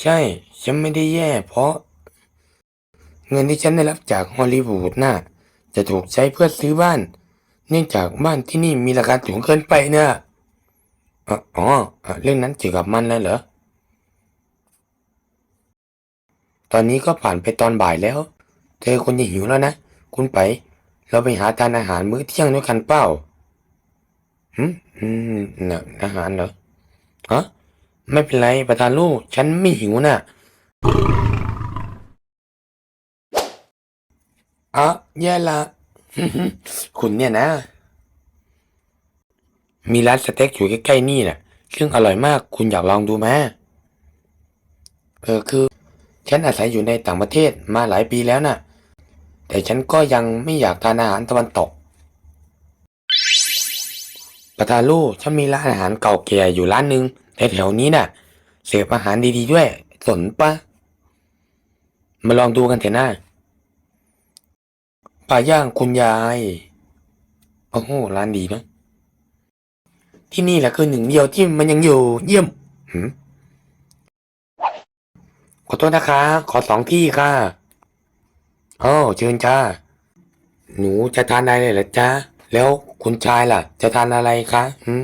ใช่ ฉันไม่ได้แย่เพราะ เงินที่ฉันได้รับจากฮอลลีวูดน่ะ จะถูกใช้เพื่อซื้อบ้าน เนื่องจากบ้านที่นี่มีราคาสูงเกินไปเนะอ๋ออ๋ออเรื่องนั้นเกี่ยวกับมันเลยเหรอ ตอนนี้ก็ผ่านไปตอนบ่ายแล้ว เธอคนจะหิวแล้วนะ คุณไป เราไปหาทานอาหารมื้อเที่ยงด้วยกันเปล่า หืมอืมน่ะอาหารเหรอฮะ ไม่เป็นไรประธานลูก ฉันไม่หิวน่ะอะแย่ละ คุณเนี่ยนะ มีร้านสเต็กอยู่ใกล้ๆนี่น่ะ ซึ่งอร่อยมากคุณอยากลองดูไหมเออคือ ฉันอาศัยอยู่ในต่างประเทศมาหลายปีแล้วน่ะ แต่ฉันก็ยังไม่อยากทานอาหารตะวันตก ประธานลูกฉันมีร้านอาหารเก่าแก่อยู่ร้านหนึ่ง แถวๆนี้น่ะ เสิร์ฟอาหารดีๆด้วย สนปะ มาลองดูกันเถอะนะปลาย่างคุณยาย โอ้โห ร้านดีเนอะที่นี่แหละคือหนึ่งเดียวที่มันยังอยู่ เยี่ยมหืมขอโทษนะคะ ขอสองที่ค่ะโอ้เชิญจ้า หนูจะทานอะไรเหรอจ๊ะ แล้วคุณชายล่ะ จะทานอะไรคะหืม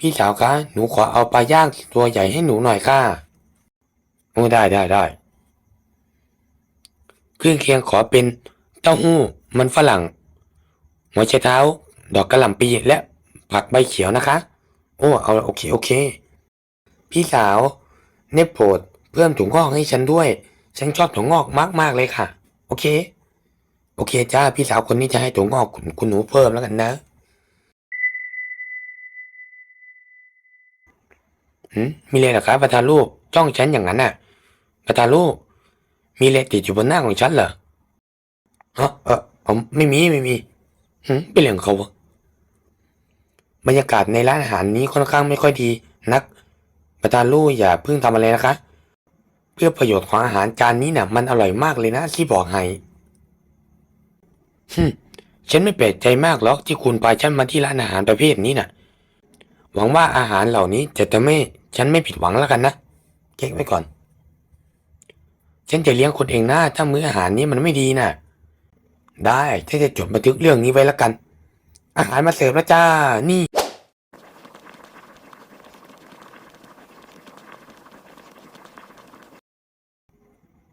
พี่สาวคะหนูขอเอาปลาย่างตัวใหญ่ให้หนูหน่อยค่ะโอ้ได้ได้ได้เครื่องเคียงขอเป็นเต้าหู้มันฝรั่ง หัวไชเท้า ดอกกระหล่ำปีและผักใบเขียวนะคะ โอ้เอาโอเคโอเค พี่สาวเนบโปรดเพิ่มถุงงอกให้ฉันด้วย ฉันชอบถุงงอกมากๆเลยค่ะ โอเค โอเคจ้าพี่สาวคนนี้จะให้ถุงงอกคุณคุณหนูเพิ่มแล้วกันนะ หืมมีเลยเหรอครับประธานลูกจ้องฉันอย่างนั้นน่ะ ประธานลูก มีเลติดอยู่บนหน้าของฉันเหรอฮะเออผมไม่มีไม่มีหืมเป็นเรื่องของเขาบรรยากาศในร้านอาหารนี้ค่อนข้างไม่ค่อยดีนัก ประธานลูกอย่าเพิ่งทำอะไรนะคะ เพื่อประโยชน์ของอาหารจานนี้น่ะ มันอร่อยมากเลยนะที่บอกให้ฮึฉันไม่แปลกใจมากหรอกที่คุณพาฉันมาที่ร้านอาหารประเภทนี้น่ะ หวังว่าอาหารเหล่านี้จะทำให้ ฉันไม่ผิดหวังแล้วกันนะเก็บไว้ก่อน ฉันจะเลี้ยงคนเองนะถ้ามื้ออาหารนี้มันไม่ดีน่ะ ได้ฉันจะจดบันทึกเรื่องนี้ไว้แล้วกัน อาหารมาเสิร์ฟแล้วจ้า นี่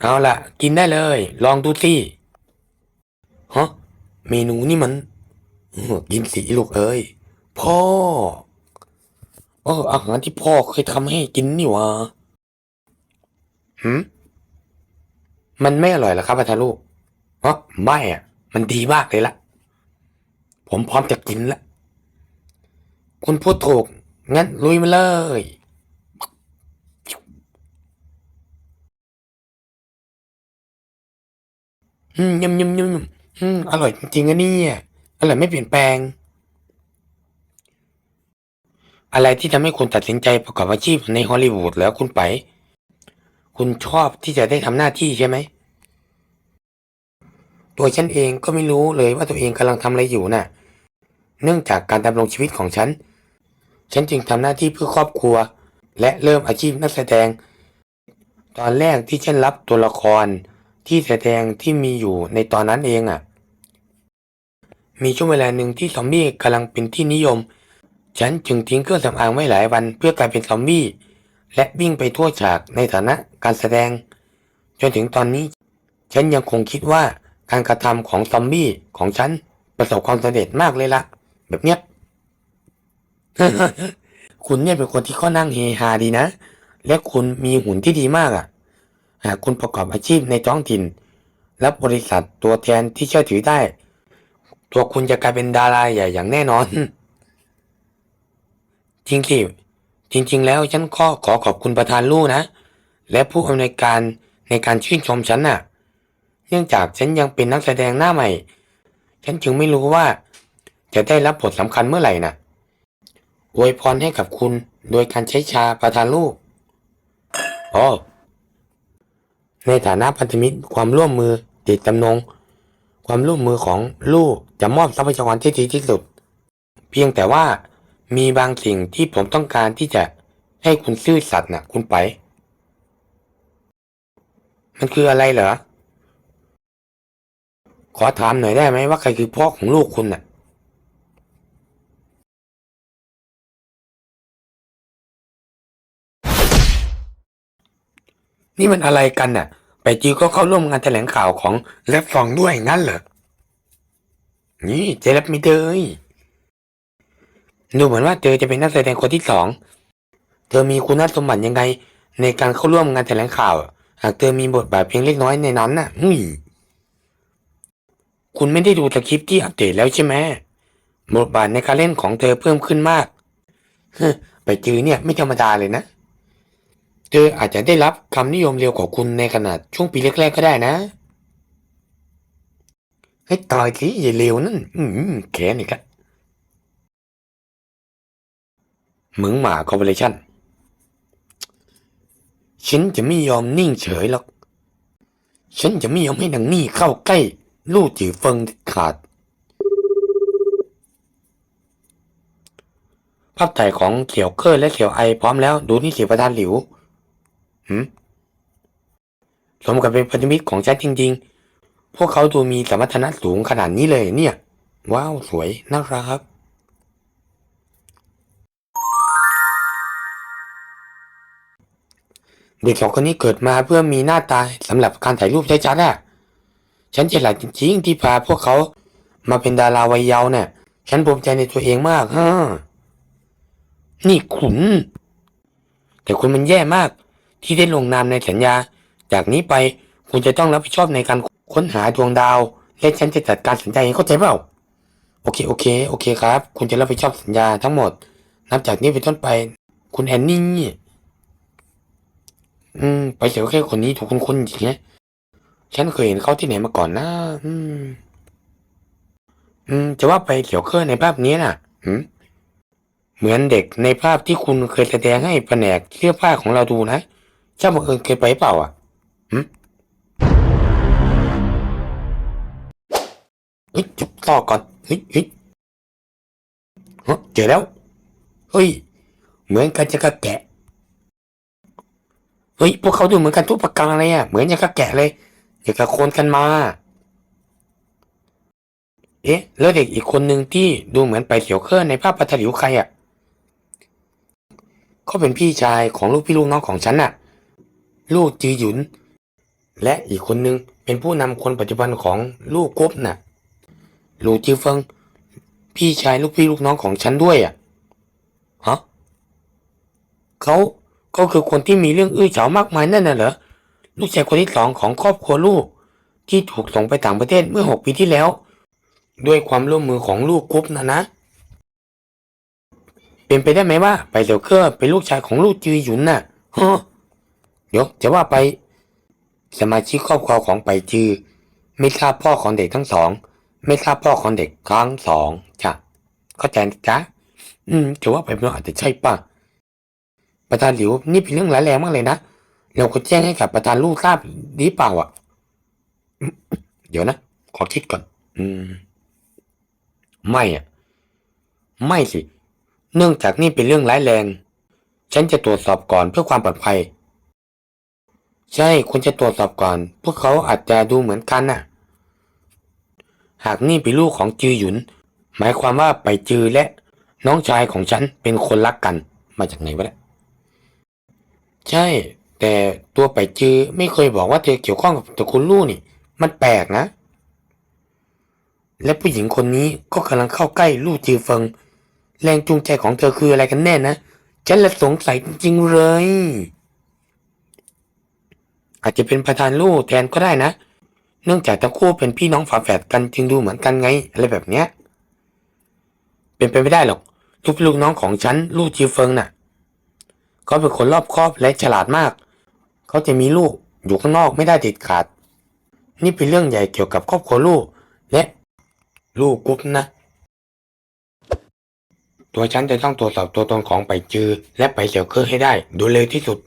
เอาล่ะกินได้เลย ลองดูสิฮะเมนูนี่มันกินสีลูกเอ้ยพ่อ เอออาหารที่พ่อเคยทำให้กินนี่หวะหืมมันไม่อร่อยเหรอครับอาจารย์ลูกอ๋อไม่อะ มันดีมากเลยละผมพร้อมจะกินละ คุณพูดถูก งั้นลุยมาเลย อืมยำยำยำยำอืมอร่อยจริงๆอะเนี่ย อร่อยไม่เปลี่ยนแปลง อะไรที่ทำให้คุณตัดสินใจประกอบอาชีพในฮอลลีวูดแล้วคุณไป คุณชอบที่จะได้ทำหน้าที่ใช่ไหม ตัวฉันเองก็ไม่รู้เลยว่าตัวเองกำลังทำอะไรอยู่น่ะ เนื่องจากการดำรงชีวิตของฉัน ฉันจึงทำหน้าที่เพื่อครอบครัว และเริ่มอาชีพนักแสดง ตอนแรกที่ฉันรับตัวละครที่แสดงที่มีอยู่ในตอนนั้นเองอะ มีช่วงเวลาหนึ่งที่ซอมบี้กำลังเป็นที่นิยม ฉันจึงทิ้งเครื่องสำอางไว้หลายวันเพื่อกลายเป็นซอมบี้ และวิ่งไปทั่วฉากในฐานะการแสดง จนถึงตอนนี้ ฉันยังคงคิดว่าการกระทำของซอมบี้ของฉันประสบความสำเร็จมากเลยละแบบเนี้ยคุณเนี่ยเป็นคนที่ข้อนั่งเฮฮาดีนะ และคุณมีหุ่นที่ดีมากอะ หากคุณประกอบอาชีพในท้องถิ่น และบริษัทตัวแทนที่เชื่อถือได้ ตัวคุณจะกลายเป็นดาราใหญ่อย่างแน่นอน จริงสิ จริง ๆ แล้วฉันขอขอขอบคุณประธานลู่นะ และผู้อำนวยการในการชื่นชมฉันน่ะ เนื่องจากฉันยังเป็นนักแสดงหน้าใหม่ ฉันจึงไม่รู้ว่า จะได้รับบทสำคัญเมื่อไหร่น่ะอวยพรให้กับคุณโดยการใช้ชาประธานลูกอ๋อในฐานะพันธมิตรความร่วมมือติดจำนง ความร่วมมือของลูกจะมอบทรัพยากรที่ดีที่สุด เพียงแต่ว่า มีบางสิ่งที่ผมต้องการที่จะให้คุณซื่อสัตย์น่ะคุณไป มันคืออะไรเหรอ ขอถามหน่อยได้ไหมว่าใครคือพ่อของลูกคุณน่ะ นี่มันอะไรกันน่ะ ไปจีก็เข้าร่วมงานแถลงข่าวของแรปฟองด้วยงั้นเหรอ นี่เจรับไม่เลย ดูเหมือนว่าเธอจะเป็นนักแสดงคนที่สอง เธอมีคุณสมบัติยังไง ในการเข้าร่วมงานแถลงข่าว หากเธอมีบทบาทเพียงเล็กน้อยในนั้นน่ะอืมคุณไม่ได้ดูสคริปที่อัปเดตแล้วใช่ไหมบทบาทในการเล่นของเธอเพิ่มขึ้นมากไปจือเนี่ยไม่ธรรมดาเลยนะ เธออาจจะได้รับคำนิยมเร็วกว่าคุณในขนาดช่วงปีแรกๆก็ได้นะให้ตายสิอย่าเร็วนั่นแขนอีกแล้ว เหมืองหมาคอร์ปอเรชั่นฉันจะไม่ยอมนิ่งเฉยหรอก ฉันจะไม่ยอมให้นางนี่เข้าใกล้ ลู่จือเฟิงขาด ภาพถ่ายของเขียวเคอร์และเขียวไอพร้อมแล้วดูนี่สิประธานหลิวหืมสมกับเป็นพันธมิตรของฉันจริง ๆ พวกเขาดูมีสมรรถนะสูงขนาดนี้เลยเนี่ย ว้าว สวย น่ารัก เด็กสองคนนี้เกิดมาเพื่อมีหน้าตาสำหรับการถ่ายรูปใช้จัดๆอะฉันฉลาดจริงๆที่พาพวกเขามาเป็นดาราวัยเยาว์เนี่ย ฉันภูมิใจในตัวเองมากฮะนี่ขุนแต่คุณมันแย่มาก ที่ได้ลงนามในสัญญา จากนี้ไปคุณจะต้องรับผิดชอบในการค้นหาดวงดาว และฉันจะจัดการสัญญาเองเข้าใจเปล่า โอเค โอเค โอเคครับ คุณจะรับผิดชอบสัญญาทั้งหมด นับจากนี้เป็นต้นไป คุณแอนนี่ อืม ไปเสียวแค่คนนี้ถูกคุ้นๆจริงนะฉันเคยเห็นเขาที่ไหนมาก่อนนะ อืม อืม จะว่าไปเขียวเคอในภาพนี้น่ะหืม เหมือนเด็กในภาพที่คุณเคยแสดงให้แผนกเสื้อผ้าของเราดูนะเจ้าบังเอิญเคยไปเปล่าอะหืมเฮ้ยจุบต่อก่อนเฮ้ยเฮ้ยเจอแล้ว เฮ้ย เหมือนกันจะกระแกะ เฮ้ยพวกเขาดูเหมือนกันทุกประการเลยอะเหมือนอย่างกระแกะเลยอย่างกับโคนกันมา เอ๊ะ แล้วเด็กอีกคนหนึ่งที่ดูเหมือนไปเขียวเคลื่อในภาพปัทหลิวใครอะเขาเป็นพี่ชายของลูกพี่ลูกน้องของฉันน่ะ ลูกจีหยุน และอีกคนนึงเป็นผู้นำคนปัจจุบันของลูกกบน่ะ ลูจือเฟิง พี่ชายลูกพี่ลูกน้องของฉันด้วยอะฮะเขา ก็คือคนที่มีเรื่องอื้อฉาวมากมายนั่นน่ะเหรอลูกชายคนที่สองของครอบครัวลูก ที่ถูกส่งไปต่างประเทศเมื่อหกปีที่แล้ว ด้วยความร่วมมือของลูกกรุ๊ปนะนะ เป็นไปได้ไหมว่าไปเสี่ยวเคอร์เป็นลูกชายของลูกจือหยุนน่ะฮะเดี๋ยวจะว่าไป สมาชิกครอบครัวของไปจือ ไม่ทราบพ่อของเด็กทั้งสอง ไม่ทราบพ่อของเด็กทั้งสองจ้ะเข้าใจนจ๊ะอืมจะว่าไปมันอาจจะใช่ป่ะ ประธานหลิวนี่เป็นเรื่องร้ายแรงมากเลยนะ เราก็แจ้งให้กับประธานลูกทราบดีเปล่าอะ เดี๋ยวนะ ขอคิดก่อน อืม ไม่อะ ไม่สิ เนื่องจากนี่เป็นเรื่องร้ายแรง ฉันจะตรวจสอบก่อนเพื่อความปลอดภัย ใช่คุณจะตรวจสอบก่อน พวกเขาอาจจะดูเหมือนกันน่ะ หากนี่เป็นลูกของจือหยุน หมายความว่าไปจือและน้องชายของฉันเป็นคนรักกัน มาจากไหนวะเนี่ย ใช่ แต่ตัวไปจือไม่เคยบอกว่าเธอเกี่ยวข้องกับตระกูลลู่นี่ มันแปลกนะ และผู้หญิงคนนี้ก็กำลังเข้าใกล้ลู่จือเฟิง แรงจูงใจของเธอคืออะไรกันแน่นะ ฉันละสงสัยจริงเลย อาจจะเป็นประธานลู่แทนก็ได้นะ เนื่องจากทั้งคู่เป็นพี่น้องฝาแฝดกันจึงดูเหมือนกันไง อะไรแบบเนี้ย เป็นไปไม่ได้หรอกลูกลูกน้องของฉันลู่จือเฟิงน่ะ เขาเป็นคนรอบคอบและฉลาดมาก เขาจะมีลูกอยู่ข้างนอกไม่ได้เด็ดขาด นี่เป็นเรื่องใหญ่เกี่ยวกับครอบครัวลูก และลูกกุ๊บนะ ตัวฉันจะต้องตรวจสอบตัวตนของไปจือ และไปเสี่ยวเคอร์ให้ได้โดยเร็วที่สุด